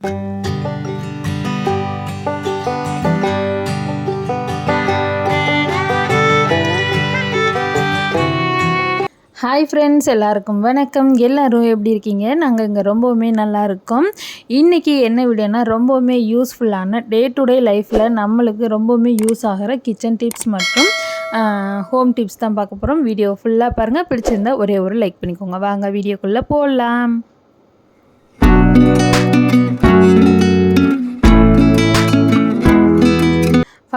Hi friends எல்லாருக்கும் வணக்கம். எல்லோரும் எப்படி இருக்கீங்க? நாங்கள் இங்கே ரொம்பவுமே நல்லா இருக்கோம். இன்றைக்கி என்ன வீடியோனா ரொம்பவுமே யூஸ்ஃபுல்லான டே டு டே லைஃப்பில் நம்மளுக்கு ரொம்பவுமே யூஸ் ஆகிற கிச்சன் டிப்ஸ் மற்றும் ஹோம் டிப்ஸ் தான் பார்க்க போகிறோம் வீடியோ ஃபுல்லாக பாருங்கள் பிடிச்சிருந்தா ஒரே ஒரு லைக் பண்ணிக்கோங்க. வாங்க வீடியோக்குள்ளே போடலாம்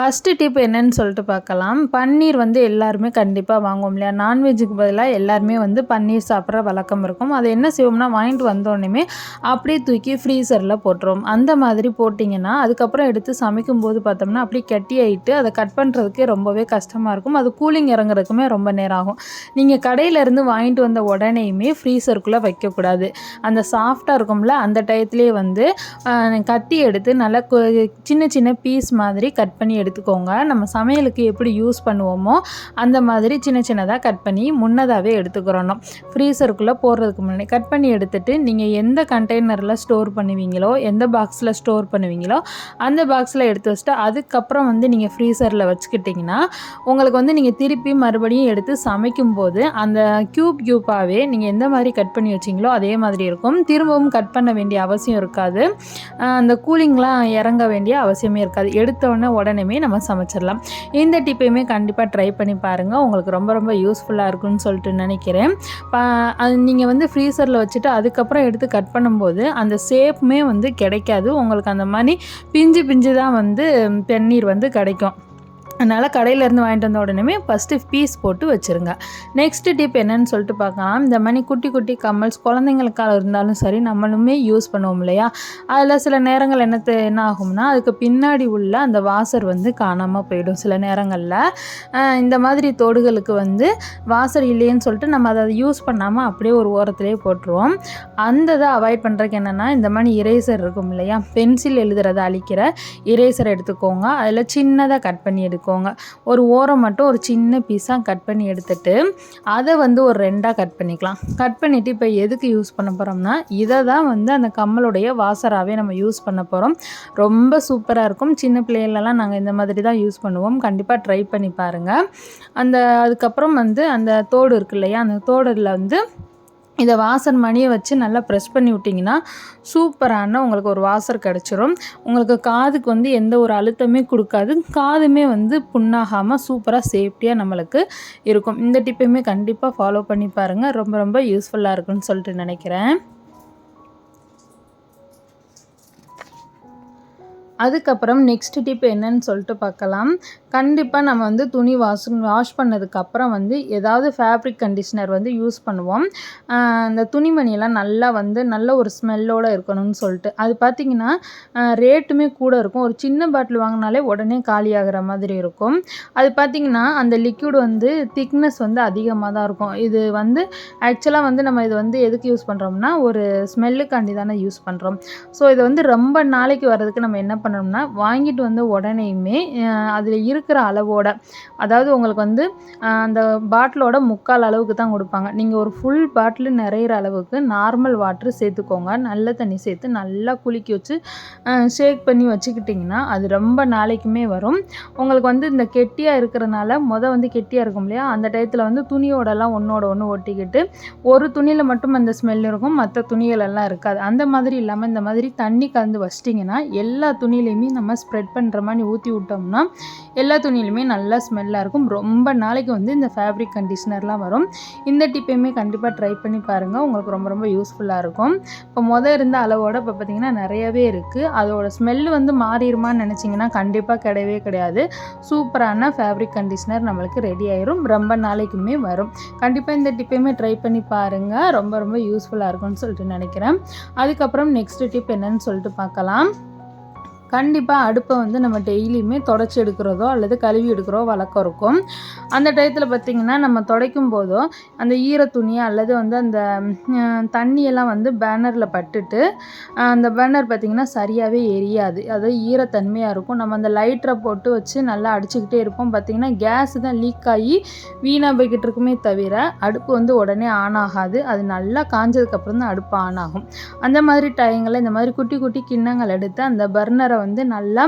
ஃபஸ்ட்டு டிப் என்னன்னு சொல்லிட்டு பார்க்கலாம். பன்னீர் வந்து எல்லாருமே கண்டிப்பாக வாங்குவோம் இல்லையா? நான்வெஜ்ஜுக்கு பதிலாக எல்லாருமே வந்து பன்னீர் சாப்பிட்ற வழக்கம் இருக்கும். அதை என்ன செய்வோம்னா வாங்கிட்டு வந்தோடனே அப்படியே தூக்கி ஃப்ரீசரில் போட்டுருவோம். அந்த மாதிரி போட்டிங்கன்னா அதுக்கப்புறம் எடுத்து சமைக்கும் போது பார்த்தோம்னா அப்படியே கட்டி ஆகிட்டு அதை கட் பண்ணுறதுக்கே ரொம்பவே கஷ்டமாக இருக்கும். அது கூலிங் இறங்குறதுக்குமே ரொம்ப நேரம் ஆகும். நீங்கள் கடையிலேருந்து வாங்கிட்டு வந்த உடனேயுமே ஃப்ரீசருக்குள்ளே வைக்கக்கூடாது. அந்த சாஃப்டாக இருக்கும்ல அந்த டயத்துலேயே வந்து கத்தி எடுத்து நல்லா சின்ன சின்ன பீஸ் மாதிரி கட் பண்ணி எடுத்து எடுத்துக்கோங்க. நம்ம சமையலுக்கு எப்படி யூஸ் பண்ணுவோமோ அந்த மாதிரி சின்ன சின்னதாக கட் பண்ணி முன்னதாகவே எடுத்துக்கிறணும். ஃப்ரீசருக்குள்ளே போடுறதுக்கு முன்னாடி கட் பண்ணி எடுத்துகிட்டு நீங்கள் எந்த கண்டெய்னரில் ஸ்டோர் பண்ணுவீங்களோ எந்த பாக்ஸில் ஸ்டோர் பண்ணுவீங்களோ அந்த பாக்ஸில் எடுத்து வச்சுட்டு அதுக்கப்புறம் வந்து நீங்கள் ஃப்ரீசரில் வச்சுக்கிட்டிங்கன்னா உங்களுக்கு வந்து நீங்கள் திருப்பி மறுபடியும் எடுத்து சமைக்கும் போது அந்த க்யூப் க்யூப்பாகவே நீங்கள் எந்த மாதிரி கட் பண்ணி வச்சிங்களோ அதே மாதிரி இருக்கும். திரும்பவும் கட் பண்ண வேண்டிய அவசியம் இருக்காது. அந்த கூலிங்லாம் இறங்க வேண்டிய அவசியமே இருக்காது. எடுத்தோடனே உடனே நம்ம சமைச்சிடலாம். இந்த டிப்பையுமே கண்டிப்பாக ட்ரை பண்ணி பாருங்கள் உங்களுக்கு ரொம்ப ரொம்ப யூஸ்ஃபுல்லாக இருக்கும்னு சொல்லிட்டு நினைக்கிறேன். அது நீங்கள் வந்து ஃப்ரீசரில் வச்சுட்டு அதுக்கப்புறம் எடுத்து கட் பண்ணும்போது அந்த ஷேப்புமே வந்து கிடைக்காது. உங்களுக்கு அந்த மாதிரி பிஞ்சு பிஞ்சு தான் வந்து பெண்ணீர் வந்து கிடைக்கும். அதனால் கடையிலேருந்து வாங்கிட்டு வந்த உடனே ஃபஸ்ட்டு பீஸ் போட்டு வச்சுருங்க. நெக்ஸ்ட் டிப் என்னன்னு சொல்லிட்டு பார்க்கலாம். இந்த மாதிரி குட்டி குட்டி கம்மல்ஸ் குழந்தைங்களுக்காக இருந்தாலும் சரி நம்மளுமே யூஸ் பண்ணுவோம் இல்லையா? அதில் சில நேரங்கள் என்ன என்ன ஆகும்னா அதுக்கு பின்னாடி உள்ள அந்த வாசர் வந்து காணாமல் போயிடும். சில நேரங்களில் இந்த மாதிரி தோடுகளுக்கு வந்து வாசர் இல்லைன்னு சொல்லிட்டு நம்ம அதை யூஸ் பண்ணாமல் அப்படியே ஒரு ஓரத்துலேயே போட்டுருவோம். அந்த இதை அவாய்ட் பண்ணுறதுக்கு என்னென்னா இந்த மாதிரி இரேசர் இருக்கும் இல்லையா? பென்சில் எழுதுறதை அழிக்கிற இரேசர் எடுத்துக்கோங்க. அதில் சின்னதாக கட் பண்ணி எடுக்க எடுத்துக்கோங்க. ஒரு ஓரம் மட்டும் ஒரு சின்ன பீஸாக கட் பண்ணி எடுத்துட்டு அதை வந்து ஒரு ரெண்டாக கட் பண்ணிக்கலாம். கட் பண்ணிவிட்டு இப்போ எதுக்கு யூஸ் பண்ண போகிறோம்னா இதை தான் வந்து அந்த கம்மலுடைய வாசராகவே நம்ம யூஸ் பண்ண போகிறோம் ரொம்ப சூப்பராக இருக்கும். சின்ன பிள்ளைகளெல்லாம் நாங்கள் இந்த மாதிரி தான் யூஸ் பண்ணுவோம். கண்டிப்பாக ட்ரை பண்ணி பாருங்கள் அந்த அதுக்கப்புறம் வந்து அந்த தோடு இருக்கு இல்லையா அந்த தோடில் வந்து இதை வாசர் மணியை வச்சு நல்லா ப்ரெஸ் பண்ணி விட்டிங்கன்னா சூப்பரான உங்களுக்கு ஒரு வாசர் கிடச்சிரும். உங்களுக்கு காதுக்கு வந்து எந்த ஒரு அழுத்தமே கொடுக்காது. காதுமே வந்து புண்ணாகாமல் சூப்பராக சேஃப்டியாக நம்மளுக்கு இருக்கும். இந்த டிப்பையுமே கண்டிப்பாக ஃபாலோ பண்ணி பாருங்கள் ரொம்ப ரொம்ப யூஸ்ஃபுல்லாக இருக்குன்னு சொல்லிட்டு நினைக்கிறேன். அதுக்கப்புறம் நெக்ஸ்ட் டிப் என்னன்னு சொல்லிட்டு பார்க்கலாம். கண்டிப்பாக நம்ம வந்து துணி வாஷ் வாஷ் பண்ணதுக்கப்புறம் வந்து ஏதாவது ஃபேப்ரிக் கண்டிஷ்னர் வந்து யூஸ் பண்ணுவோம். அந்த துணிமணியெல்லாம் நல்லா வந்து நல்ல ஒரு ஸ்மெல்லோடு இருக்கணும்னு சொல்லிட்டு. அது பார்த்திங்கன்னா ரேட்டுமே கூட இருக்கும். ஒரு சின்ன பாட்டில் வாங்கினாலே உடனே காலியாகிற மாதிரி இருக்கும். அது பார்த்திங்கன்னா அந்த லிக்யூட் வந்து திக்னஸ் வந்து அதிகமாக தான் இருக்கும். இது வந்து ஆக்சுவலாக வந்து நம்ம இது வந்து எதுக்கு யூஸ் பண்ணுறோம்னா ஒரு ஸ்மெல்லுக்காண்டி தானே யூஸ் பண்ணுறோம் ஸோ இதை வந்து ரொம்ப நாளைக்கு வர்றதுக்கு நம்ம என்ன பண்ணணும்னா வாங்கிட்டு வந்த உடனேயுமே அதில் இருக்கிற அளவோட அதாவது உங்களுக்கு வந்து அந்த பாட்டிலோட முக்கால் அளவுக்கு தான் கொடுப்பாங்க. நீங்கள் ஒரு ஃபுல் பாட்டில் நிறையிற அளவுக்கு நார்மல் வாட்ரு சேர்த்துக்கோங்க. நல்ல தண்ணி சேர்த்து நல்லா குளிக்க வச்சு ஷேக் பண்ணி வச்சுக்கிட்டிங்கன்னா அது ரொம்ப நாளைக்குமே வரும். உங்களுக்கு வந்து இந்த கெட்டியாக இருக்கிறனால மொதல் வந்து கெட்டியாக இருக்கும் இல்லையா? அந்த டயத்தில் வந்து துணியோடலாம் ஒன்றோட ஒன்று ஒட்டிக்கிட்டு ஒரு துணியில் மட்டும் அந்த ஸ்மெல் இருக்கும். மற்ற துணிகளெல்லாம் இருக்காது. அந்த மாதிரி இல்லாமல் இந்த மாதிரி தண்ணி கலந்து வச்சிட்டிங்கன்னா எல்லா துணி துணியிலையுமே நம்ம ஸ்ப்ரெட் பண்ணுற மாதிரி ஊற்றி விட்டோம்னா எல்லா துணியிலுமே நல்லா ஸ்மெல்லாக இருக்கும். ரொம்ப நாளைக்கு வந்து இந்த ஃபேப்ரிக் கண்டிஷ்னர்லாம் வரும். இந்த டிப்பையுமே கண்டிப்பாக ட்ரை பண்ணி பாருங்கள் உங்களுக்கு ரொம்ப ரொம்ப யூஸ்ஃபுல்லாக இருக்கும். இப்போ மொதல் இருந்த அளவோட இப்போ பார்த்திங்கன்னா நிறையவே இருக்குது அதோட ஸ்மெல்லு வந்து மாறிடுமான்னு நினச்சிங்கன்னா கண்டிப்பாக கிடையவே கிடையாது. சூப்பரான ஃபேப்ரிக் கண்டிஷ்னர் நம்மளுக்கு ரெடி ஆயிரும். ரொம்ப நாளைக்குமே வரும். கண்டிப்பாக இந்த டிப்பையுமே ட்ரை பண்ணி பாருங்கள் ரொம்ப ரொம்ப யூஸ்ஃபுல்லாக இருக்கும்னு சொல்லிட்டு நினைக்கிறேன். அதுக்கப்புறம் நெக்ஸ்ட் டிப் என்னன்னு சொல்லிட்டு பார்க்கலாம். கண்டிப்பாக அடுப்பை வந்து நம்ம டெய்லியுமே தொடச்சி எடுக்கிறதோ அல்லது கழுவி எடுக்கிறோ வழக்கம் இருக்கும். அந்த டயத்தில் பார்த்திங்கன்னா நம்ம துடைக்கும் போதோ அந்த ஈர துணி அல்லது வந்து அந்த தண்ணியெல்லாம் வந்து பேனரில் பட்டுட்டு அந்த பேனர் பார்த்திங்கன்னா சரியாகவே எரியாது. அது ஈரத்தன்மையாக இருக்கும். நம்ம அந்த லைட்டரை போட்டு வச்சு நல்லா அடிச்சுக்கிட்டே இருப்போம். பார்த்திங்கன்னா கேஸ் தான் லீக் ஆகி வீணாக போய்கிட்டு இருக்குமே தவிர அடுப்பு வந்து உடனே ஆன் ஆகாது. அது நல்லா காஞ்சதுக்கப்புறம் தான் அடுப்பு ஆன் ஆகும். அந்த மாதிரி டயங்களில் இந்த மாதிரி குட்டி குட்டி கிண்ணங்கள் எடுத்து அந்த பர்னரை வந்து நல்லா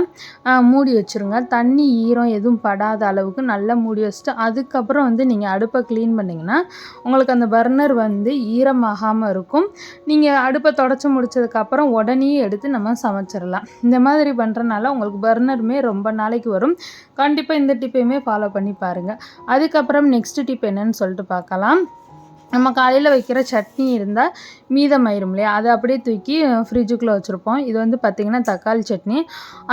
மூடி வச்சுருங்க. தண்ணி ஈரம் எதுவும் படாத அளவுக்கு நல்லா மூடி வச்சுட்டு அதுக்கப்புறம் வந்து நீங்கள் அடுப்பை க்ளீன் பண்ணிங்கன்னா உங்களுக்கு அந்த பர்னர் வந்து ஈரமாகாமல் இருக்கும். நீங்கள் அடுப்பை தொடச்சி முடிச்சதுக்கப்புறம் உடனே எடுத்து நம்ம சமைச்சிடலாம். இந்த மாதிரி பண்ணுறனால உங்களுக்கு பர்னருமே ரொம்ப நாளைக்கு வரும். கண்டிப்பாக இந்த டிப்பையுமே ஃபாலோ பண்ணி பாருங்கள் அதுக்கப்புறம் நெக்ஸ்ட் டிப் என்னன்னு சொல்லிட்டு பார்க்கலாம். நம்ம காலையில் வைக்கிற சட்னி இருந்தால் மீதமாயிரும் இல்லையா? அதை அப்படியே தூக்கி ஃப்ரிட்ஜுக்குள்ளே வச்சுருப்போம். இது வந்து பார்த்திங்கன்னா தக்காளி சட்னி.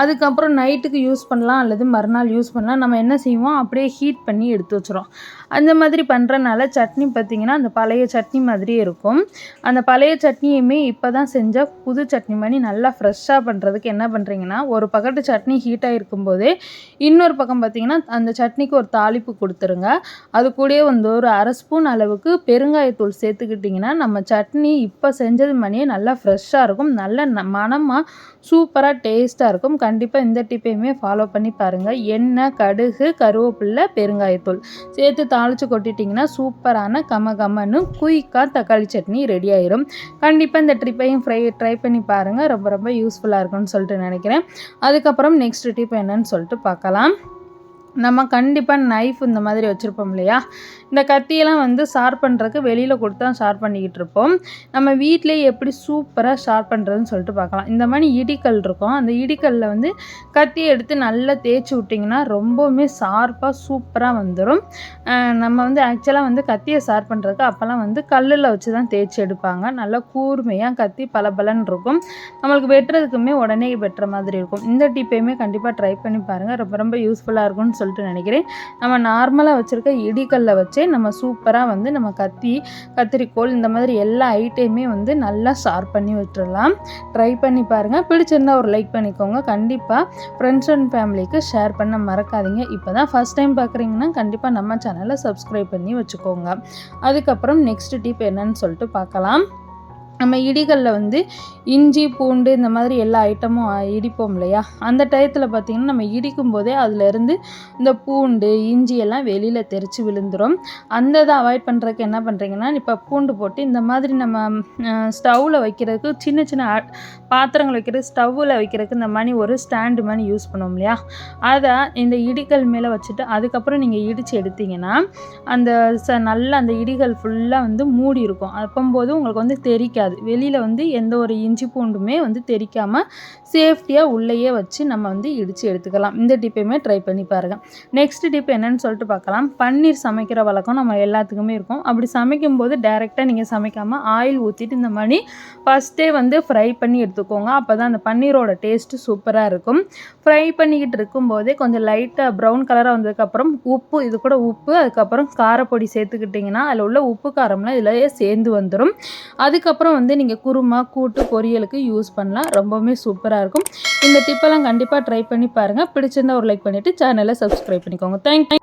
அதுக்கப்புறம் நைட்டுக்கு யூஸ் பண்ணலாம் அல்லது மறுநாள் யூஸ் பண்ணலாம். நம்ம என்ன செய்வோம்? அப்படியே ஹீட் பண்ணி எடுத்து வச்சுரும் அந்த மாதிரி பண்ணுறனால சட்னி பார்த்திங்கன்னா அந்த பழைய சட்னி மாதிரியே இருக்கும். அந்த பழைய சட்னியுமே இப்போ தான் செஞ்சால் புது சட்னி பண்ணி நல்லா ஃப்ரெஷ்ஷாக பண்ணுறதுக்கு என்ன பண்ணுறீங்கன்னா ஒரு பக்கத்து சட்னி ஹீட்டாக இருக்கும்போதே இன்னொரு பக்கம் பார்த்திங்கன்னா அந்த சட்னிக்கு ஒரு தாளிப்பு கொடுத்துருங்க. அது கூடயே வந்து ஒரு அரை ஸ்பூன் அளவுக்கு பெரு பெருங்காயத்தூள் சேர்த்துக்கிட்டிங்கன்னா நம்ம சட்னி இப்போ செஞ்சது மணியே நல்லா ஃப்ரெஷ்ஷாக இருக்கும். நல்ல ந- சூப்பராக டேஸ்ட்டாக இருக்கும். கண்டிப்பாக இந்த டிப்பையுமே ஃபாலோ பண்ணி பாருங்கள் எண்ணெய் கடுகு கருவேப்பில்லை பெருங்காயத்தூள் சேர்த்து தாளித்து கொட்டிட்டிங்கன்னா சூப்பரான கம கமன்னு குயிக்காக தக்காளி சட்னி ரெடி ஆயிரும். கண்டிப்பாக இந்த ட்ரிப்பையும் ஃப்ரை ட்ரை பண்ணி பாருங்கள் ரொம்ப ரொம்ப யூஸ்ஃபுல்லாக இருக்கும்னு சொல்லிட்டு நினைக்கிறேன். அதுக்கப்புறம் நெக்ஸ்ட் டிப் என்னன்னு சொல்லிட்டு பார்க்கலாம். நம்ம கண்டிப்பாக நைஃப் இந்த மாதிரி வச்சுருப்போம் இல்லையா? இந்த கத்தியெல்லாம் வந்து ஷார்ப் பண்ணுறதுக்கு வெளியில் கொடுத்து தான் ஷார்ப் பண்ணிக்கிட்டு இருப்போம். நம்ம வீட்டிலேயே எப்படி சூப்பராக ஷார்ப் பண்ணுறதுன்னு சொல்லிட்டு பார்க்கலாம். இந்த மாதிரி இடிக்கல் இருக்கும். அந்த இடிக்கல்லில் வந்து கத்தியை எடுத்து நல்லா தேய்ச்சி விட்டிங்கன்னா ரொம்பவுமே ஷார்ப்பாக சூப்பராக வந்துடும் நம்ம வந்து ஆக்சுவலாக வந்து கத்தியை ஷார்ப் பண்ணுறதுக்கு அப்போல்லாம் வந்து கல்லில் வச்சு தான் தேய்ச்சி எடுப்பாங்க. நல்லா கூர்மையாக கத்தி பளபளன்னு இருக்கும். நம்மளுக்கு வெட்டுறதுக்குமே உடனே வெட்டுற மாதிரி இருக்கும். இந்த டிப்பையுமே கண்டிப்பாக ட்ரை பண்ணி பாருங்கள் ரொம்ப ரொம்ப யூஸ்ஃபுல்லாக இருக்கும்னு சொல்லிட்டு நினைக்கிறேன். நம்ம நார்மலாக வச்சுருக்க இடிக்கல்ல வச்சே நம்ம சூப்பராக வந்து நம்ம கத்தி கத்திரிக்கோள் இந்த மாதிரி எல்லா ஐட்டையுமே வந்து நல்லா ஷார்ப் பண்ணி விட்டுடலாம் ட்ரை பண்ணி பாருங்கள் பிடிச்சிருந்தா ஒரு லைக் பண்ணிக்கோங்க. கண்டிப்பாக ஃப்ரெண்ட்ஸ் அண்ட் ஃபேமிலிக்கு ஷேர் பண்ண மறக்காதீங்க. இப்போ தான் ஃபஸ்ட் டைம் பார்க்குறீங்கன்னா கண்டிப்பாக நம்ம சேனலை சப்ஸ்கிரைப் பண்ணி வச்சுக்கோங்க. அதுக்கப்புறம் நெக்ஸ்ட் டிப் என்னன்னு சொல்லிட்டு பார்க்கலாம் நம்ம இடிகளில் வந்து இஞ்சி பூண்டு இந்த மாதிரி எல்லா ஐட்டமும் இடிப்போம் இல்லையா? அந்த டயத்தில் பார்த்திங்கன்னா நம்ம இடிக்கும் போதே அதுலேருந்து இந்த பூண்டு இஞ்சி எல்லாம் வெளியில் தெரித்து விழுந்துடும் அந்த இதை அவாய்ட் பண்ணுறதுக்கு என்ன பண்ணுறீங்கன்னா இப்போ பூண்டு போட்டு இந்த மாதிரி நம்ம ஸ்டவ்வில் வைக்கிறதுக்கு சின்ன சின்ன பாத்திரங்கள் வைக்கிறது ஸ்டவ்வில் வைக்கிறதுக்கு இந்த மாதிரி ஒரு ஸ்டாண்டு மாதிரி யூஸ் பண்ணுவோம் இல்லையா? அதை இந்த இடிகள் மேலே வச்சுட்டு அதுக்கப்புறம் நீங்கள் இடித்து எடுத்தீங்கன்னா அந்த ச நல்லா அந்த இடிகள் ஃபுல்லாக வந்து மூடி இருக்கும் அப்போம்போது உங்களுக்கு வந்து தெரிக்காது. வெளியில் வந்து எந்த ஒரு இஞ்சி பூண்டுமே வந்து தெரிக்காமல் சேஃப்டியாக உள்ளேயே வச்சு நம்ம வந்து இடித்து எடுத்துக்கலாம். இந்த டிப்பையுமே ட்ரை பண்ணி பாருங்கள் நெக்ஸ்ட் டிப் என்னன்னு சொல்லிட்டு பார்க்கலாம். பன்னீர் சமைக்கிற வழக்கம் நம்ம எல்லாத்துக்குமே இருக்கும். அப்படி சமைக்கும்போது டைரெக்டாக நீங்கள் சமைக்காமல் ஆயில் ஊற்றிட்டு இந்த மாதிரி ஃபஸ்ட்டே வந்து ஃப்ரை பண்ணி எடுத்துக்கோங்க. அப்போ தான் அந்த பன்னீரோட டேஸ்ட்டு சூப்பராக இருக்கும். ஃப்ரை பண்ணிக்கிட்டு இருக்கும்போதே கொஞ்சம் லைட்டாக ப்ரௌன் கலராக வந்ததுக்கப்புறம் உப்பு இது கூட உப்பு அதுக்கப்புறம் காரப்பொடி சேர்த்துக்கிட்டிங்கன்னா அதில் உள்ள உப்பு காரம்லாம் இதிலேயே சேர்ந்து வந்துடும் அதுக்கப்புறம் வந்து நீங்கள் குருமா கூட்டு பொரியலுக்கு யூஸ் பண்ணலாம். ரொம்பவுமே சூப்பராக இருக்கும். இந்த டிப்பெல்லாம் கண்டிப்பாக ட்ரை பண்ணி பாருங்கள் பிடிச்சிருந்தா ஒரு லைக் பண்ணிவிட்டு சேனலை சப்ஸ்கிரைப் பண்ணிக்கோங்க. தேங்க்